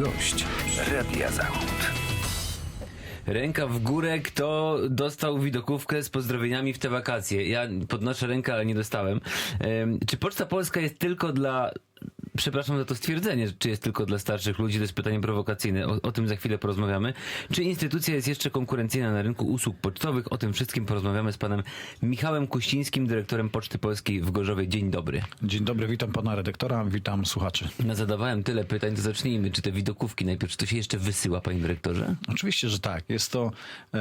Gość Radia Zachód. Ręka w górę, kto dostał widokówkę z pozdrowieniami w te wakacje. Ja podnoszę rękę, ale nie dostałem. Em, czy Poczta Polska jest tylko dla. Przepraszam za to stwierdzenie, czy jest tylko dla starszych ludzi, to jest pytanie prowokacyjne, o, o tym za chwilę porozmawiamy. Czy instytucja jest jeszcze konkurencyjna na rynku usług pocztowych? O tym wszystkim porozmawiamy z panem Michałem Kuścińskim, dyrektorem Poczty Polskiej w Gorzowie. Dzień dobry. Dzień dobry, witam pana redaktora, witam słuchaczy. No, zadawałem tyle pytań, to zacznijmy. Czy te widokówki najpierw, czy to się jeszcze wysyła, panie dyrektorze? Oczywiście, że tak. Jest to, e,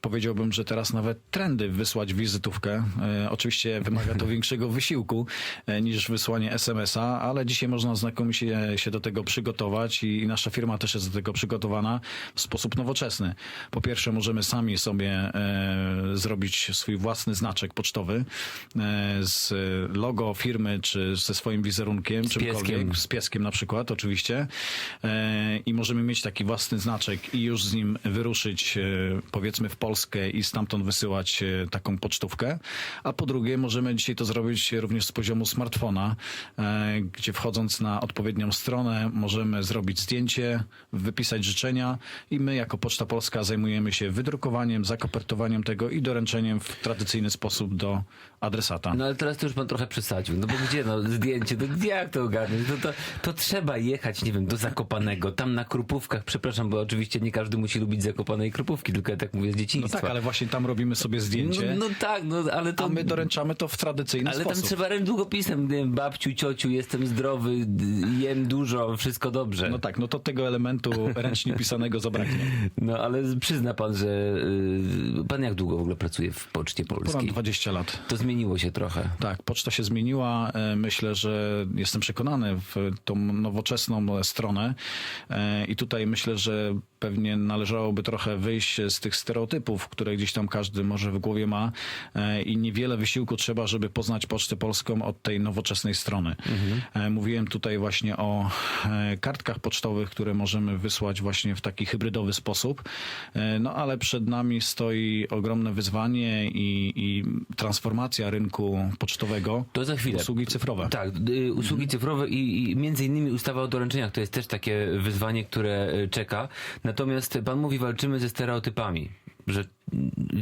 powiedziałbym, że teraz nawet trendy wysłać wizytówkę. E, oczywiście wymaga to większego wysiłku e, niż wysłanie SMS-a, ale dzisiaj można znakomicie się do tego przygotować i, nasza firma też jest do tego przygotowana w sposób nowoczesny. Po pierwsze, możemy sami sobie e, zrobić swój własny znaczek pocztowy e, z logo firmy, czy ze swoim wizerunkiem, Z pieskiem. czymkolwiek, z pieskiem na przykład, oczywiście. E, I możemy mieć taki własny znaczek i już z nim wyruszyć, powiedzmy, w Polskę i stamtąd wysyłać taką pocztówkę. A po drugie, możemy dzisiaj to zrobić również z poziomu smartfona, gdzie wchodząc na odpowiednią stronę, możemy zrobić zdjęcie, wypisać życzenia i my, jako Poczta Polska, zajmujemy się wydrukowaniem, zakopertowaniem tego i doręczeniem w tradycyjny sposób do adresata. No ale teraz to już pan trochę przesadził. No bo gdzie no zdjęcie, to gdzie jak to ogarnąć? To, to, to trzeba jechać, nie wiem, do Zakopanego, tam na Krupówkach, przepraszam, bo oczywiście nie każdy musi lubić Zakopanej Krupówki, tylko ja tak mówię z No dzieciństwa. tak, ale właśnie tam robimy sobie zdjęcie. no, no tak, no ale to... A my doręczamy to w tradycyjny ale sposób. tam trzeba długopisem, nie wiem, babciu, ciociu, jestem zdrowy, d- jem dużo, wszystko dobrze. No tak, no to tego elementu ręcznie pisanego zabraknie. No ale przyzna pan, że... y, pan jak długo w ogóle pracuje w Poczcie Ponad Polskiej? 20 lat. To zmieniło się trochę. Tak, poczta się zmieniła. E, Myślę, że jestem przekonany w tą nowoczesną stronę E, i tutaj myślę, że pewnie należałoby trochę wyjść z tych stereotypów, które gdzieś tam każdy może w głowie ma E, i niewiele wysiłku trzeba, żeby poznać Pocztę Polską od tej nowoczesnej strony. E, Mówiłem tutaj właśnie o e, kartkach pocztowych, które możemy wysłać właśnie w taki hybrydowy sposób, no ale przed nami stoi ogromne wyzwanie i, i transformacja rynku pocztowego. To za chwilę. Usługi cyfrowe. Tak, y, usługi cyfrowe i, i między innymi ustawa o doręczeniach to jest też takie wyzwanie, które y, czeka. Natomiast pan mówi, walczymy ze stereotypami. Że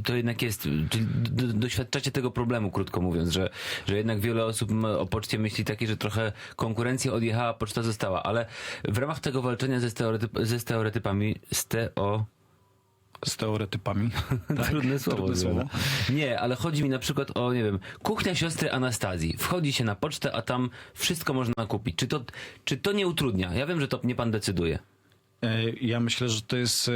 to jednak jest, czyli doświadczacie tego problemu, krótko mówiąc, że, że jednak wiele osób o poczcie myśli takie, że trochę konkurencja odjechała, poczta została, ale w ramach tego walczenia ze, stereotyp, ze stereotypami, steo, Z teoretypami. Trudne słowo. Trudne słowo. Nie, ale chodzi mi na przykład o, nie wiem, kuchnia siostry Anastazji. Wchodzi się na pocztę, a tam wszystko można kupić. Czy to, czy to nie utrudnia? Ja wiem, że to nie pan decyduje. E, Ja myślę, że to jest e,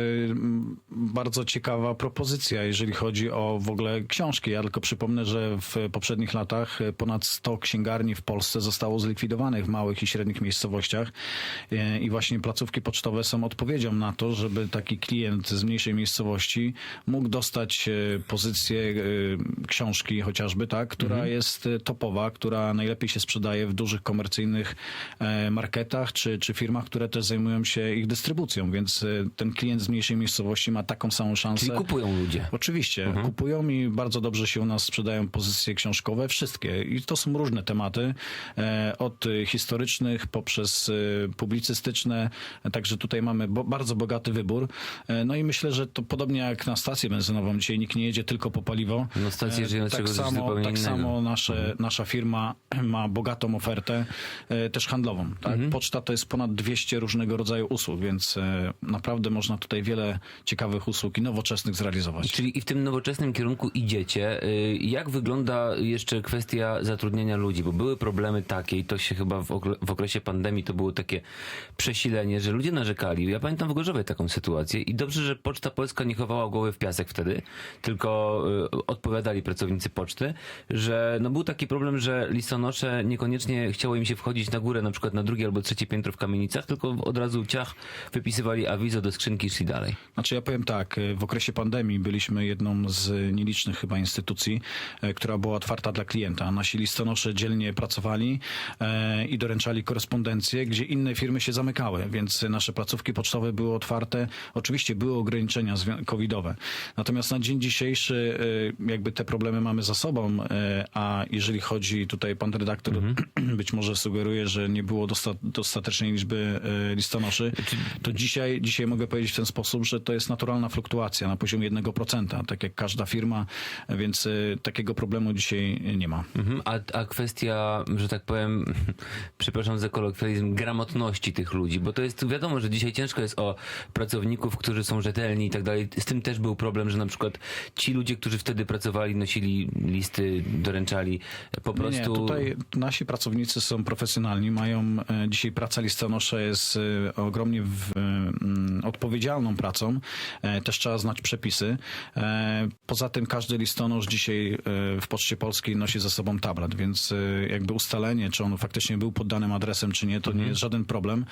bardzo ciekawa propozycja, jeżeli chodzi o w ogóle książki. Ja tylko przypomnę, że w poprzednich latach e, ponad 100 księgarni w Polsce zostało zlikwidowanych w małych i średnich miejscowościach. I właśnie placówki pocztowe są odpowiedzią na to, żeby taki klient z mniejszej miejscowości mógł dostać pozycję książki chociażby, tak, która jest e, topowa, która najlepiej się sprzedaje w dużych komercyjnych marketach czy, czy firmach, które też zajmują się ich dystrybucją, więc e, ten klient z mniejszej miejscowości ma taką samą szansę. Czyli kupują ludzie. Oczywiście, kupują i bardzo dobrze się u nas sprzedają pozycje książkowe, wszystkie. I to są różne tematy, e, od historycznych poprzez e, publicystyczne, także tutaj mamy bo, bardzo bogaty wybór. No i myślę, że to podobnie jak na stację benzynową, dzisiaj nikt nie jedzie tylko po paliwo. No, stacje żyją tak samo, tak samo nasze, nasza firma ma bogatą ofertę, też handlową. Tak? Poczta to jest ponad 200 różnego rodzaju usług, więc e, naprawdę można tutaj wiele ciekawych usług i nowoczesnych zrealizować. Czyli i w tym nowoczesnym kierunku idziecie. Y, Jak wygląda jeszcze kwestia zatrudnienia ludzi? Bo były problemy takie i to się chyba w okresie pandemii to było takie przesilenie, że ludzie narzekali. Ja pamiętam w Gorzowie taką sytuację i dobrze, że Poczta Polska nie chowała głowy w piasek wtedy, tylko y, odpowiadali pracownicy poczty, że no był taki problem, że listonosze niekoniecznie chciało im się wchodzić na górę, na przykład na drugie albo trzecie piętro w kamienicach, tylko od razu ciach wypisywali awizo do skrzynki i szli dalej. Znaczy ja powiem tak, w okresie pandemii byliśmy jedną z nielicznych chyba instytucji, e, która była otwarta dla klienta. Nasi listonosze dzielnie pracowali e, i doręczali korespondencję, gdzie inne firmy się zamykały, więc nasze placówki pocztowe były otwarte. Oczywiście były ograniczenia covidowe. Natomiast na dzień dzisiejszy e, jakby te problemy mamy za sobą, e, a jeżeli chodzi tutaj pan redaktor być może sugeruje, że nie było dosta- dostatecznej liczby e, listonoszy, to dzisiaj, dzisiaj mogę powiedzieć w ten sposób, że to jest naturalna fluktuacja na poziomie 1%, tak jak każda firma, więc e, takiego problemu dzisiaj nie ma. Mhm. A, a kwestia, że tak powiem, przepraszam za kolokwializm, gramotności tych ludzi, bo to jest wiadomo, że dzisiaj ciężko jest o pracowników, którzy są rzetelni i tak dalej. Z tym też był problem, że na przykład ci ludzie, którzy wtedy pracowali, nosili listy, doręczali po prostu. Nie, tutaj nasi pracownicy są profesjonalni, mają e, dzisiaj praca listonosza jest e, ogromnie w, mm, odpowiedzialną pracą, e, też trzeba znać przepisy. E, Poza tym każdy listonosz dzisiaj e, w Poczcie Polskiej nosi ze sobą tablet, więc jakby ustalenie, czy on faktycznie był pod danym adresem, czy nie, to nie jest żaden problem.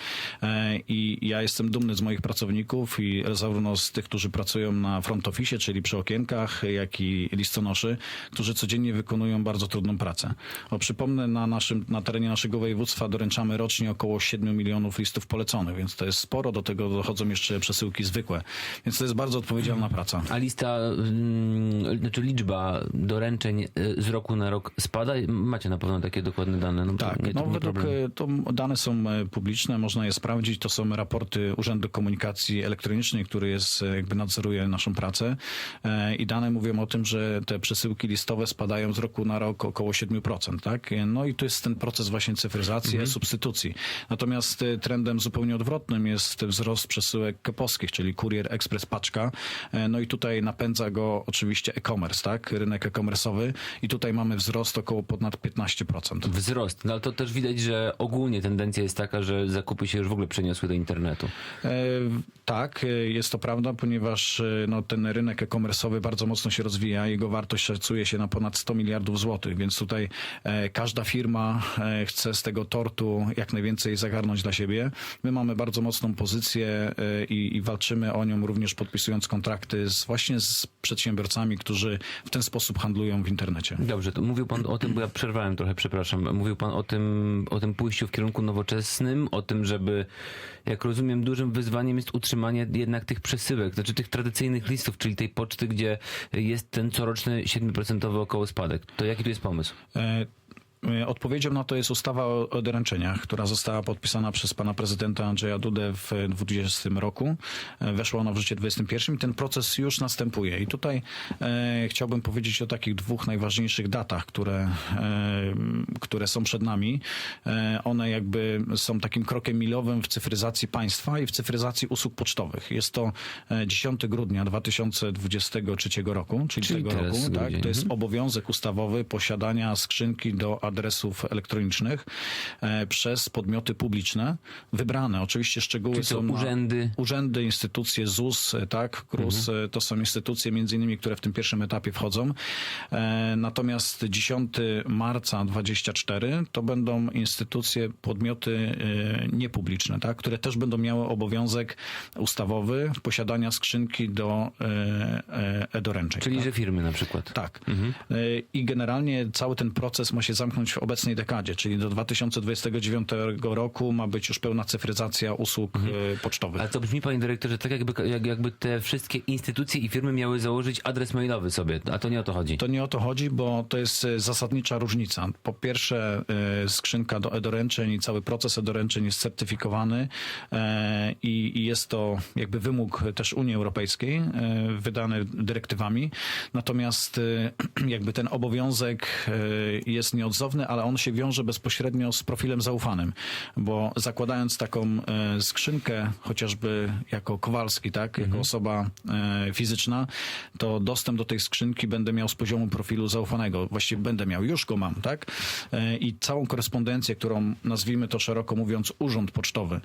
I ja jestem dumny z moich pracowników i zarówno z tych, którzy pracują na front office, czyli przy okienkach, jak i listonoszy, którzy codziennie wykonują bardzo trudną pracę. O, przypomnę, na, naszym, na terenie naszego województwa doręczamy rocznie około 7 milionów listów poleconych, więc to jest sporo. Do tego dochodzą jeszcze przesyłki zwykłe. Więc to jest bardzo odpowiedzialna praca. A lista, mm, znaczy liczba doręczeń y, z roku na rok spada? Macie na pewno takie dokładne dane. No, Tak, nie, no według e, to dane są e, publiczne, można je sprawdzić. To są raporty Urzędu Komunikacji Elektronicznej, który jest e, jakby nadzoruje naszą pracę i dane mówią o tym, że te przesyłki listowe spadają z roku na rok około 7%, tak? No i to jest ten proces właśnie cyfryzacji, substytucji. Natomiast trendem zupełnie odwrotnym jest wzrost przesyłek kepowskich, czyli kurier, ekspres, paczka. E, No i tutaj napędza go oczywiście e-commerce, tak? Rynek e-commerce'owy i tutaj mamy wzrost około ponad 15%. Wzrost, no ale to też widać, że ogólnie tendencja jest taka, że zakupy się już w ogóle przeniosły do internetu. E, Tak, e, jest to prawda, ponieważ e, no, ten rynek e-commerce'owy bardzo mocno się rozwija. Jego wartość szacuje się na ponad 100 miliardów złotych, więc tutaj e, każda firma e, chce z tego tortu jak najwięcej zagarnąć dla siebie. My mamy bardzo mocną pozycję e, i, i walczymy o nią również podpisując kontrakty z, właśnie z przedsiębiorcami, którzy w ten sposób handlują w internecie. Dobrze, to mówił pan o tym, bo ja przerwałem trochę, przepraszam. Mówił pan o tym, o tym pójściu w kierunku nowoczesnym, o tym, żeby, jak rozumiem, dużym wyzwaniem jest utrzymanie jednak tych przesyłek, znaczy tych tradycyjnych listów, czyli tej poczty, gdzie jest ten coroczny 7% około spadek. To jaki tu jest pomysł? E, Odpowiedzią na to jest ustawa o, o doręczeniach, która została podpisana przez pana prezydenta Andrzeja Dudę w 2020 roku. E, Weszła ona w życie w 2021 i ten proces już następuje. I tutaj e, chciałbym powiedzieć o takich dwóch najważniejszych datach, które, e, które są przed nami. E, one jakby są takim krokiem milowym w cyfryzacji państwa i w cyfryzacji usług pocztowych. Jest to e, 10 grudnia 2023 roku, czyli, Czyli tego roku. Tak? To jest obowiązek ustawowy posiadania skrzynki do adresów elektronicznych e, przez podmioty publiczne, wybrane. Oczywiście szczegóły Czyli są na- urzędy? urzędy, instytucje ZUS, e, tak, KRUS, e, to są instytucje między innymi, które w tym pierwszym etapie wchodzą. Natomiast 10 marca 24 to będą instytucje, podmioty niepubliczne, tak, które też będą miały obowiązek ustawowy posiadania skrzynki do e-doręczeń. Czyli, tak? że firmy na przykład. Tak. Y, I generalnie cały ten proces ma się zamknąć w obecnej dekadzie, czyli do 2029 roku ma być już pełna cyfryzacja usług y, pocztowych. Ale to brzmi, panie dyrektorze, tak jakby, jak, jakby te wszystkie instytucje i firmy miały założyć adres mailowy sobie, a to nie o to chodzi. To nie o to chodzi, bo to jest y, zasadnicza różnica. Po pierwsze, y, skrzynka do e-doręczeń i cały proces e-doręczeń jest certyfikowany i jest to jakby wymóg też Unii Europejskiej, wydany dyrektywami. Natomiast jakby ten obowiązek jest nieodzowny, ale on się wiąże bezpośrednio z profilem zaufanym, bo zakładając taką e, skrzynkę, chociażby jako Kowalski, tak, jako osoba e, fizyczna, to dostęp do tej skrzynki będę miał z poziomu profilu zaufanego. Właściwie będę miał, już go mam, tak? E, I całą korespondencję, którą nazwijmy to szeroko mówiąc urząd pocztowy,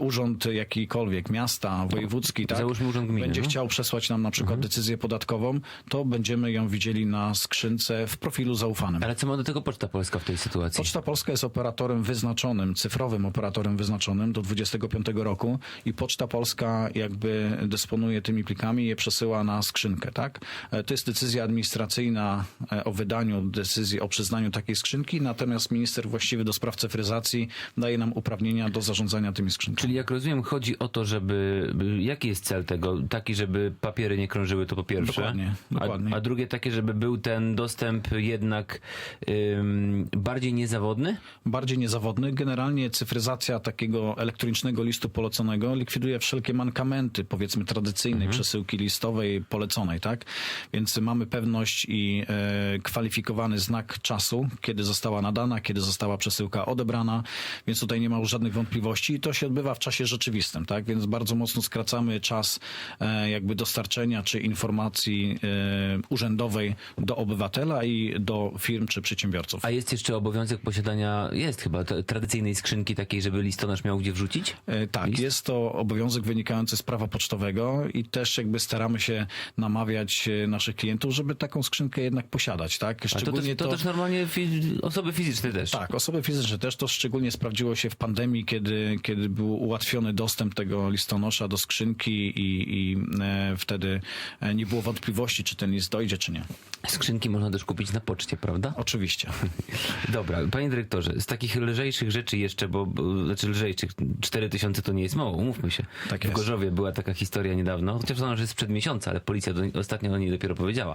urząd jakikolwiek, miasta, wojewódzki, tak? Załóżmy urząd gminy, Będzie no. chciał przesłać nam na przykład decyzję podatkową, to będziemy ją widzieli na skrzynce w profilu zaufanym. Ale co ma do tego poczta? Polska w tej sytuacji? Poczta Polska jest operatorem wyznaczonym, cyfrowym operatorem wyznaczonym do 25 roku i Poczta Polska jakby dysponuje tymi plikami i je przesyła na skrzynkę, tak? E, To jest decyzja administracyjna e, o wydaniu decyzji o przyznaniu takiej skrzynki, natomiast minister właściwy do spraw cyfryzacji daje nam uprawnienia do zarządzania tymi skrzynkami. Czyli jak rozumiem, chodzi o to, żeby. Jaki jest cel tego? Taki, żeby papiery nie krążyły, to po pierwsze. Dokładnie, dokładnie. A, a drugie takie, żeby był ten dostęp jednak ym, bardziej niezawodny? bardziej niezawodny. Generalnie cyfryzacja takiego elektronicznego listu poleconego likwiduje wszelkie mankamenty, powiedzmy, tradycyjnej przesyłki listowej poleconej, tak? Więc mamy pewność i e, kwalifikowany znak czasu, kiedy została nadana, kiedy została przesyłka odebrana, więc tutaj nie ma już żadnych wątpliwości i to się odbywa w czasie rzeczywistym, tak? Więc bardzo mocno skracamy czas e, jakby dostarczenia czy informacji e, urzędowej do obywatela i do firm czy przedsiębiorców. A jest jeszcze obowiązek posiadania, jest chyba, tradycyjnej skrzynki takiej, żeby listonosz miał gdzie wrzucić? E, Tak, List? jest to obowiązek wynikający z prawa pocztowego i też jakby staramy się namawiać e, naszych klientów, żeby taką skrzynkę jednak posiadać, tak? A to, Szczególnie też, to, też normalnie fi- osoby fizyczne też. tak, osoby fizyczne też to szczególnie sprawdziło się w pandemii, kiedy, kiedy był ułatwiony dostęp tego listonosza do skrzynki i, i e, wtedy e, nie było wątpliwości, czy ten list dojdzie, czy nie. Skrzynki można też kupić na poczcie, prawda? Oczywiście. Dobra, panie dyrektorze, z takich lżejszych rzeczy jeszcze, bo, bo znaczy lżejszych, 4 tysiące to nie jest mało, umówmy się. Tak w jest. Gorzowie była taka historia niedawno, chociaż ona już jest sprzed miesiąca, ale policja do, ostatnio o niej dopiero powiedziała,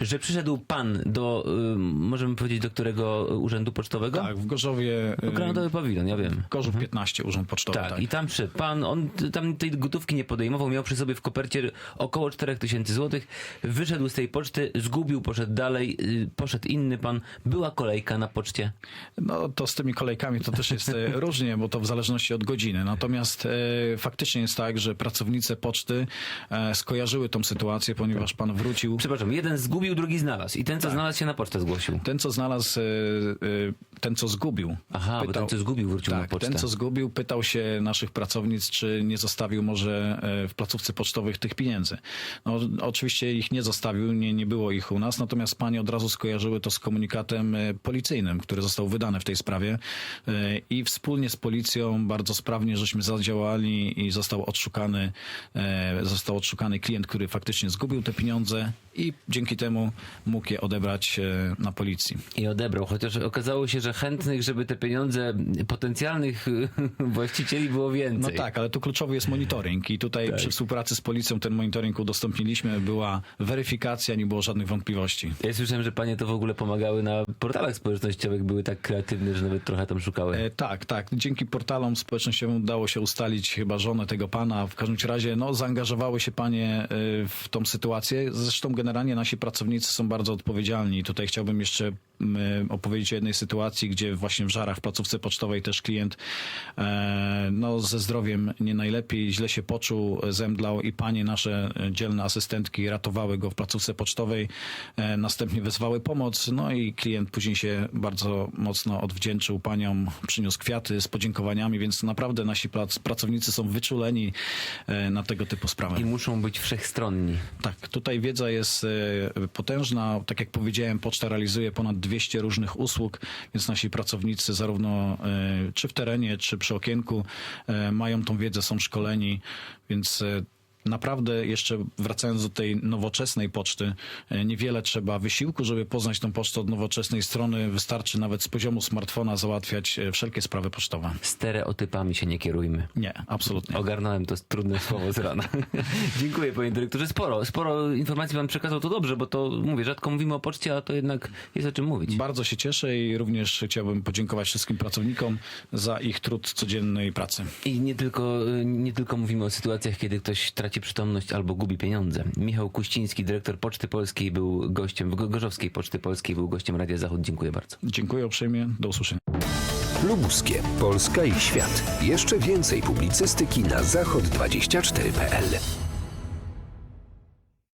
że przyszedł pan do, y, możemy powiedzieć, do którego urzędu pocztowego? Tak, w Gorzowie... Granadowy pawilon, ja wiem. Gorzów 15, Urząd Pocztowy. Tak, tak. i tam przyszedł pan, on tam tej gotówki nie podejmował, miał przy sobie w kopercie około 4000 złotych, wyszedł z tej poczty, zgubił, poszedł dalej, y, poszedł inny pan, była kolejka na poczcie. No to z tymi kolejkami to też jest e, różnie, bo to w zależności od godziny. Natomiast e, faktycznie jest tak, że pracownice poczty e, skojarzyły tą sytuację, ponieważ pan wrócił. Przepraszam, jeden zgubił, drugi znalazł. I ten, co znalazł się na pocztę zgłosił. Ten, co znalazł, e, e, ten, co zgubił. Aha, bo ten, co zgubił, wrócił na tak, pocztę. ten, co zgubił, pytał się naszych pracownic, czy nie zostawił może e, w placówce pocztowych tych pieniędzy. No, oczywiście ich nie zostawił, nie, nie było ich u nas, natomiast panie od razu skojarzyły to z komunikatem e, policyjnym, który został wydany w tej sprawie E, i wspólnie z policją bardzo sprawnie żeśmy zadziałali i został odszukany, został odszukany klient, który faktycznie zgubił te pieniądze i dzięki temu mógł je odebrać na policji. I odebrał, chociaż okazało się, że chętnych, żeby te pieniądze potencjalnych właścicieli było No więcej. tak, ale tu kluczowy jest monitoring i tutaj Tak. przy współpracy z policją ten monitoring udostępniliśmy, była weryfikacja, nie było żadnych wątpliwości. Ja słyszałem, że panie to w ogóle pomagały na portalach społecznościowych, były tak kreatywne, że nawet trochę tam szukały. E, tak, tak. Dzięki portalom społecznościowym udało się ustalić chyba żonę tego pana. W każdym razie no, zaangażowały się panie e, w tą sytuację. Zresztą generalnie nasi pracownicy są bardzo odpowiedzialni. I Tutaj chciałbym jeszcze m, opowiedzieć o jednej sytuacji, gdzie właśnie w Żarach, w placówce pocztowej też klient e, no, ze zdrowiem nie najlepiej, źle się poczuł, zemdlał i panie nasze dzielne asystentki ratowały go w placówce pocztowej, e, następnie wezwały pomoc, no i klient później się bardzo mocno odwdzięczył paniom, przyniósł kwiaty z podziękowaniami, więc naprawdę nasi pracownicy są wyczuleni e, na tego typu sprawy. I muszą być wszechstronni. Tak, tutaj wiedza jest potężna. Tak jak powiedziałem, poczta realizuje ponad 200 różnych usług, więc nasi pracownicy zarówno e, czy w terenie, czy przy okienku e, mają tą wiedzę, są szkoleni, więc e, Naprawdę jeszcze wracając do tej nowoczesnej poczty, e, niewiele trzeba wysiłku, żeby poznać tą pocztę od nowoczesnej strony. Wystarczy nawet z poziomu smartfona załatwiać e, wszelkie sprawy pocztowe. Stereotypami się nie kierujmy. Nie, absolutnie. Ogarnąłem to trudne słowo z rana. Dziękuję panie dyrektorze. Sporo, sporo informacji pan przekazał, to dobrze, bo to mówię, rzadko mówimy o poczcie, a to jednak jest o czym mówić. Bardzo się cieszę i również chciałbym podziękować wszystkim pracownikom za ich trud codziennej pracy. I nie tylko, nie tylko mówimy o sytuacjach, kiedy ktoś traci przytomność albo gubi pieniądze. Michał Kuściński, dyrektor Poczty Polskiej, był gościem, Go- Gorzowskiej Poczty Polskiej, był gościem Radia Zachód. Dziękuję bardzo. Dziękuję uprzejmie. Do usłyszenia. Lubuskie, Polska i świat. Jeszcze więcej publicystyki na zachod24.pl.